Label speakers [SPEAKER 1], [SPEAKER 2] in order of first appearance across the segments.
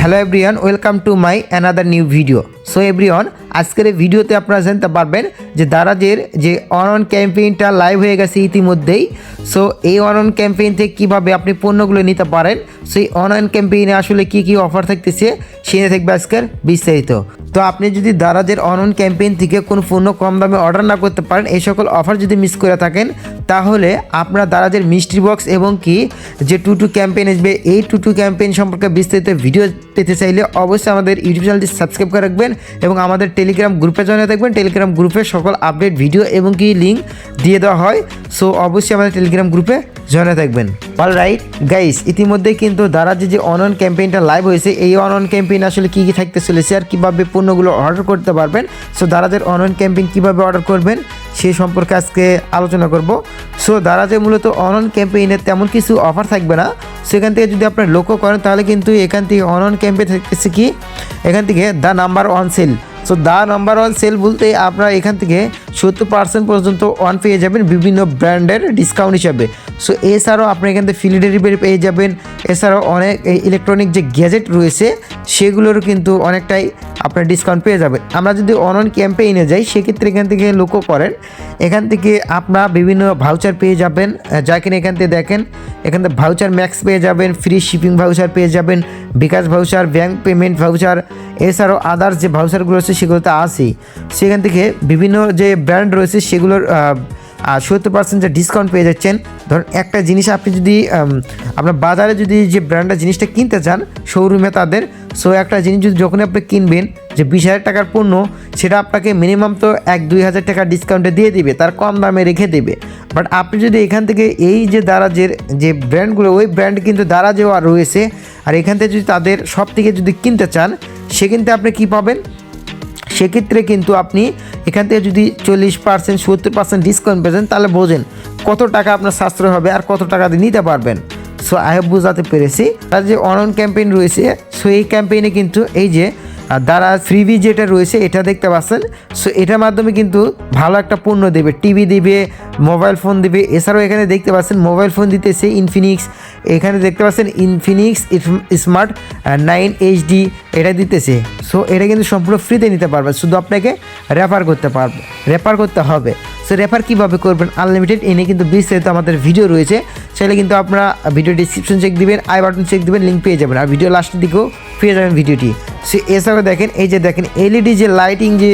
[SPEAKER 1] Hello everyone welcome to my another new video so everyone আজকের এই ভিডিওতে আপনারা জানতে পারবেন যে দারাজের যে অন অন ক্যাম্পেইনটা লাইভ হয়ে গেছে ইতিমধ্যেই সো এই অন অন ক্যাম্পেইন থেকে কীভাবে আপনি পণ্যগুলো নিতে পারেন সেই অনলাইন ক্যাম্পেইনে আসলে কি কি অফার থাকতেছে, সেটা থাকবে আজকের বিস্তারিত। তো আপনি যদি দারাজের অনন ক্যাম্পেইন থেকে কোনো পণ্য কম দামে অর্ডার না করতে পারেন, এই সকল অফার যদি মিস করে থাকেন তাহলে আপনার দারাজের মিষ্টি বক্স এবং কি যে টু টু ক্যাম্পেইন আসবে, এই টু টু ক্যাম্পেইন সম্পর্কে বিস্তারিত ভিডিও পেতে চাইলে অবশ্যই আমাদের ইউটিউব চ্যানেলটি সাবস্ক্রাইব করে রাখবেন এবং আমাদের টেলিগ্রাম গ্রুপে জয়েন থাকবেন। টেলিগ্রাম গ্রুপে সকল আপডেট, ভিডিও এবং কি লিঙ্ক দিয়ে দেওয়া হয়। সো অবশ্যই আমাদের টেলিগ্রাম গ্রুপে জয়েন থাকবেন। অল রাইট গাইস ইতিমধ্যে কিন্তু দারাজে যে অনলাইন ক্যাম্পেইনটা লাইভ হয়েছে, এই অনলাইন ক্যাম্পেইন আসলে কী কী থাকতে চলেছে আর কীভাবে পণ্যগুলো অর্ডার করতে পারবেন? সো দারাজের অনলাইন ক্যাম্পেইন কীভাবে অর্ডার করবেন? সেই সম্পর্কে আজকে আলোচনা করব। সো দারাজে মূলত অনলাইন ক্যাম্পেইনে তেমন কিছু অফার থাকবে না। সেখান থেকে যদি আপনার লক্ষ্য করেন, তাহলে কিন্তু এখান থেকে অনলাইন ক্যাম্পে থাকতেছে কি? এখান থেকে the number one sale so the number one sale বলতে আপনারা এখান থেকে সত্তর পার্সেন্ট পর্যন্ত অন পেয়ে যাবেন বিভিন্ন ব্র্যান্ডের ডিসকাউন্ট হিসাবে। সো এছাড়াও আপনি এখান থেকে ফ্রি ডেলিভারি পেয়ে যাবেন। এছাড়াও অনেক ইলেকট্রনিক যে গ্যাজেট রয়েছে, সেগুলোরও কিন্তু অনেকটাই আপনার ডিসকাউন্ট পেয়ে যাবেন। আমরা যদি অনলাইন ক্যাম্পেইনে যাই, সেক্ষেত্রে এখান থেকে লক্ষ্য করেন। এখান থেকে আপনারা বিভিন্ন ভাউচার পেয়ে যাবেন। যা কিনা এখান থেকে দেখেন, এখান থেকে ভাউচার ম্যাক্স পেয়ে যাবেন ফ্রি শিপিং ভাউচার পেয়ে যাবেন, bKash voucher bank payment voucher এছাড়াও আদার্স যে ভাউচারগুলো রয়েছে, সেগুলোতে আসেই। সেখান থেকে বিভিন্ন যে ব্র্যান্ড রয়েছে, সেগুলোর সত্তর পার্সেন্ট যে ডিসকাউন্ট পেয়ে যাচ্ছেন, ধরুন একটা জিনিস আপনি যদি আপনার বাজারে যদি যে ব্র্যান্ডের জিনিসটা কিনতে চান শোরুমে তাদের সো একটা জিনিস যদি যখনই আপনি কিনবেন, যে বিশ হাজার টাকার পণ্য, সেটা আপনাকে মিনিমাম তো এক দুই হাজার টাকা ডিসকাউন্টে দিয়ে দিবে, তার কম দামে রেখে দেবে। বাট আপনি যদি এখান থেকে এই যে দারাজের, যে ব্র্যান্ডগুলো ওই ব্র্যান্ড কিন্তু দারাজেও আর রয়েছে, আর এখান থেকে যদি তাদের সব থেকে যদি কিনতে চান সেক্ষেত্রে আপনি কী পাবেন? সেক্ষেত্রে কিন্তু আপনি এখান থেকে যদি চল্লিশ পার্সেন্ট, সত্তর পার্সেন্ট ডিসকাউন্ট পেয়েছেন তাহলে বোঝেন কত টাকা আপনার সাশ্রয় হবে আর কত টাকা দিয়ে নিতে পারবেন। সো আই হ্যাভ বোঝাতে পেরেছি। তার যে অনলাইন ক্যাম্পেইন রয়েছে সো এই ক্যাম্পেইনে কিন্তু এই যে দ্বারা ফ্রিবি যেটা রয়েছে, এটা দেখতে পাচ্ছেন। সো এটার মাধ্যমে কিন্তু ভালো একটা পণ্য দেবে টিভি দিবে মোবাইল ফোন দিবে। এছাড়াও এখানে দেখতে পাচ্ছেন, মোবাইল ফোন দিতেছে ইনফিনিক্স এখানে দেখতে পাচ্ছেন ইনফিনিক্স স্মার্ট নাইন এইচডি এটা দিতেছে। সো এটা কিন্তু সম্পূর্ণ ফ্রিতে নিতে পারবেন শুধু আপনাকে রেফার করতে পারবে রেফার করতে হবে। সো রেফার কীভাবে করবেন? আনলিমিটেড এনে কিন্তু বিস্তারিত আমাদের ভিডিও রয়েছে। সেটা কিন্তু আপনারা ভিডিও ডিসক্রিপশন চেক দিবেন আই বাটন চেক দিবেন লিঙ্ক পেয়ে যাবেন। আর ভিডিও লাস্টের দিকেও পেয়ে যাবেন ভিডিওটি সো এছাড়াও দেখেন, এই যে দেখেন এলইডি যে লাইটিং যে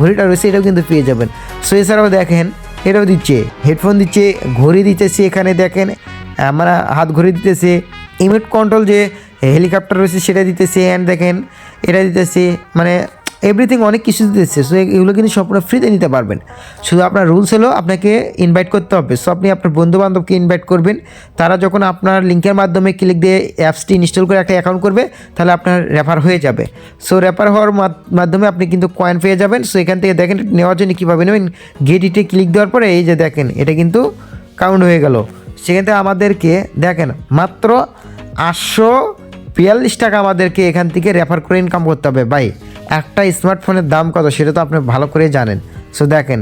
[SPEAKER 1] ঘড়িটা রয়েছে, এটাও কিন্তু পেয়ে যাবেন। সো এছাড়াও দেখেন এটাও দিচ্ছে হেডফোন দিচ্ছে ঘড়ি দিতেছে এখানে দেখেন আহ, মানে হাত ঘড়ি দিতেছে ইমিট কন্ট্রোল যে হেলিকপ্টার রয়েছে সেটা দিতেছে অ্যান্ড দেখেন এটা দিতেছে মানে এভরিথিং অনেক কিছু দিতেছে সো এগুলো কিন্তু সম্পূর্ণ ফ্রিতে নিতে পারবেন। শুধু আপনার রুলস হলো আপনাকে ইনভাইট করতে হবে। সো আপনি আপনার বন্ধু বান্ধবকে ইনভাইট করবেন। তারা যখন আপনার লিঙ্কের মাধ্যমে ক্লিক দিয়ে অ্যাপসটি ইনস্টল করে একটা অ্যাকাউন্ট করবে, তাহলে আপনার রেফার হয়ে যাবে। সো রেফার হওয়ার মাধ- মাধ্যমে আপনি কিন্তু কয়েন পেয়ে যাবেন। সো এখান থেকে দেখেন নেওয়ার জন্য কীভাবে নেবেন। গেট ইটে ক্লিক দেওয়ার পরে এই যে দেখেন, এটা কিন্তু কাউন্ট হয়ে গেল। সেখান থেকে আমাদেরকে দেখেন, মাত্র আটশো বিয়াল্লিশ টাকা আমাদেরকে এখান থেকে রেফার করে ইনকাম করতে হবে। ভাই একটা স্মার্টফোনের দাম কত সেটা তো আপনি ভালো করে জানেন। সো দেখেন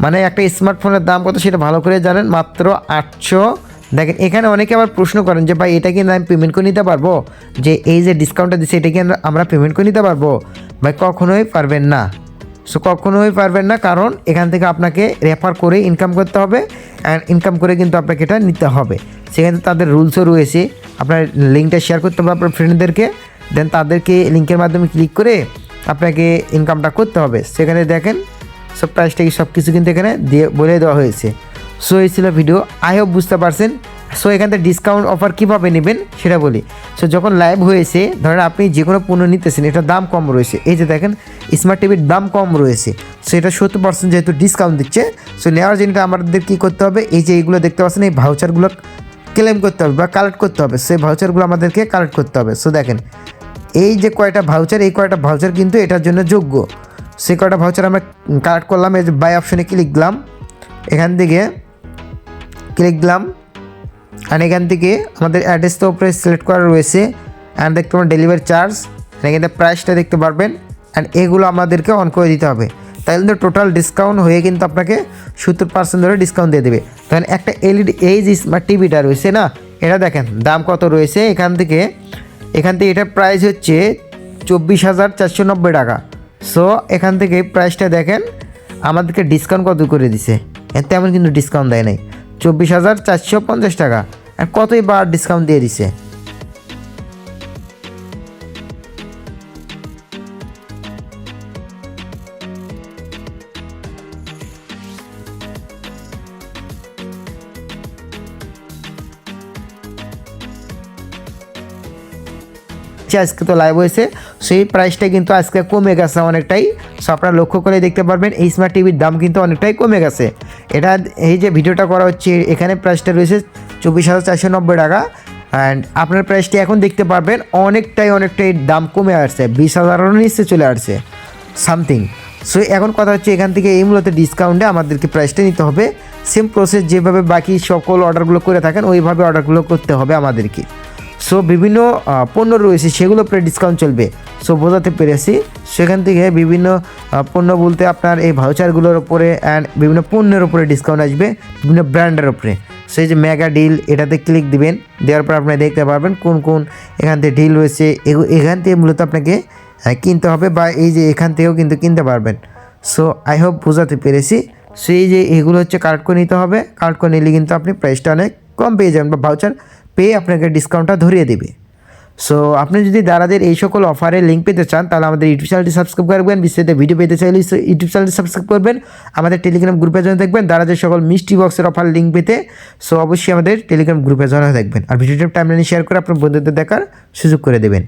[SPEAKER 1] মানে একটা স্মার্টফোনের দাম কত সেটা ভালো করে জানেন, মাত্র আটশো। দেখেন, এখানে অনেকে আবার প্রশ্ন করেন যে, ভাই, এটা কি আমি পেমেন্ট করে নিতে পারব? যে, এই যে ডিসকাউন্টটা দিচ্ছে এটা কি আমরা পেমেন্ট করে নিতে পারব? ভাই, কখনোই পারবেন না। সো কখনোই পারবেন না, কারণ এখান থেকে আপনাকে রেফার করে ইনকাম করতে হবে অ্যান্ড ইনকাম করে কিন্তু আপনাকে এটা নিতে হবে। সেখানে তাদের রুলসও রয়েছে। আপনার লিঙ্কটা শেয়ার করতে হবে আপনার ফ্রেন্ডদেরকে দেন তাদেরকে লিঙ্কের মাধ্যমে ক্লিক করে আপনাকে ইনকামটা করতে হবে। সেখানে দেখেন, সব প্রাইসটা কি সব কিছু কিন্তু এখানে দিয়ে বলে দেওয়া হয়েছে। সো এই ছিল ভিডিও আই হোপ বুঝতে পারছেন। সো এখান থেকে ডিসকাউন্ট অফার কীভাবে নেবেন সেটা বলি। সো যখন লাইভ হয়েছে, ধরেন আপনি যে কোনো পণ্য নিতেছেন, এটার দাম কম রয়েছে। এই যে দেখেন স্মার্ট টিভির দাম কম রয়েছে। সো এটা সত্তর পার্সেন্ট যেহেতু ডিসকাউন্ট দিচ্ছে সো নেওয়ার জন্য আমাদের কী করতে হবে? এই যে এইগুলো দেখতে পাচ্ছেন, এই ভাউচারগুলো ক্লেম করতে হবে বা কালেক্ট করতে হবে। সেই ভাউচারগুলো আমাদেরকে কালেক্ট করতে হবে। সো দেখেন এই যে কয়টা ভাউচার এই কয়টা ভাউচার কিন্তু এটার জন্য যোগ্য। সেই কয়টা ভাউচার আমরা কালেক্ট করলাম, এই যে বাই অপশনে ক্লিক দিলাম। এখান থেকে ক্লিক দিলাম। আর এখান থেকে আমাদের অ্যাড্রেসটা উপরে সিলেক্ট করা রয়েছে। অ্যান্ড দেখতে পাবেন ডেলিভারি চার্জ এখানে প্রাইসটা দেখতে পারবেন। অ্যান্ড এগুলো আমাদেরকে অন করে দিতে হবে। তাহলে কিন্তু টোটাল ডিসকাউন্ট হয়ে কিন্তু আপনাকে সত্তর পার্সেন্ট ধরে ডিসকাউন্ট দিয়ে দেবে। তখন একটা এলইডি এই যে স্মার্ট টিভিটা রয়েছে না, এটা দেখেন, দাম কত রয়েছে? এখান থেকে এখান থেকে এটার প্রাইস হচ্ছে চব্বিশ হাজার চারশো নব্বই টাকা। সো এখান থেকে প্রাইসটা দেখেন, আমাদেরকে ডিসকাউন্ট কত করে দিছে? তেমন কিন্তু ডিসকাউন্ট দেয় নাই। চব্বিশ হাজার চারশো পঞ্চাশ টাকা। আর কতই বার ডিসকাউন্ট দিয়ে দিছে? যে আজকে তো লাইভ হয়েছে। সেই প্রাইসটা কিন্তু আজকে কমে গেছে অনেকটাই। সো আপনারা লক্ষ্য করে দেখতে পারবেন, এই স্মার্ট টিভির দাম কিন্তু অনেকটাই কমে গেছে। এটা এই যে ভিডিওটা করা হচ্ছে, এখানে প্রাইসটা রয়েছে চব্বিশ হাজার চারশো নব্বই টাকা। অ্যান্ড আপনার প্রাইসটি এখন দেখতে পারবেন, অনেকটাই অনেকটাই দাম কমে আসছে। বিশ হাজারের নিচে চলে আসছে। সামথিং সো এখন কথা হচ্ছে এখান থেকে এই মূলত ডিসকাউন্টে আমাদেরকে প্রাইসটা নিতে হবে। সেম প্রসেস যেভাবে বাকি সকল অর্ডারগুলো করে থাকেন, ওইভাবে অর্ডারগুলো করতে হবে আমাদেরকে। সো বিভিন্ন পণ্য রয়েছে সেগুলো উপরে ডিসকাউন্ট চলবে। সো বোঝাতে পেরেছি। সেখান থেকে বিভিন্ন পণ্য বলতে আপনার এই ভাউচারগুলোর ওপরে অ্যান্ড বিভিন্ন পণ্যের উপরে ডিসকাউন্ট আসবে বিভিন্ন ব্র্যান্ডের ওপরে সেই যে মেগা ডিল এটাতে ক্লিক দিবেন। দেওয়ার পর আপনি দেখতে পারবেন কোন কোন এখান থেকে ডিল রয়েছে। এখান থেকে মূলত আপনাকে আহ, কিনতে হবে বা এই যে এখান থেকেও কিন্তু কিনতে পারবেন। সো আই হোপ বোঝাতে পেরেছি। সো এই যে এগুলো হচ্ছে কার্ড করে নিতে হবে। কার্ড করে নিলে কিন্তু আপনি প্রাইসটা অনেক কম পেয়ে যাবেন বা ভাউচার পেয়ে আপনাকে ডিসকাউন্টটা ধরিয়ে দেবে। সো আপনি যদি দাদাদের এই সকল অফারের লিঙ্ক পেতে চান, তাহলে আমাদের ইউটিউব চ্যানেলটি সাবস্ক্রাইব করবেন বিস্তারিত ভিডিও পেতে চাইলে ইউটিউব চ্যানেলটি সাবস্ক্রাইব করবেন। আমাদের টেলিগ্রাম গ্রুপে জয়েন থাকবেন দাদাদের সকল মিষ্টি বক্সের অফার লিঙ্ক পেতে। সো অবশ্যই আমাদের টেলিগ্রাম গ্রুপে জয়েন থাকবেন আর ভিডিওটা টাইমলাইনে শেয়ার করে আপনার বন্ধুদের দেখার সুযোগ করে দেবেন।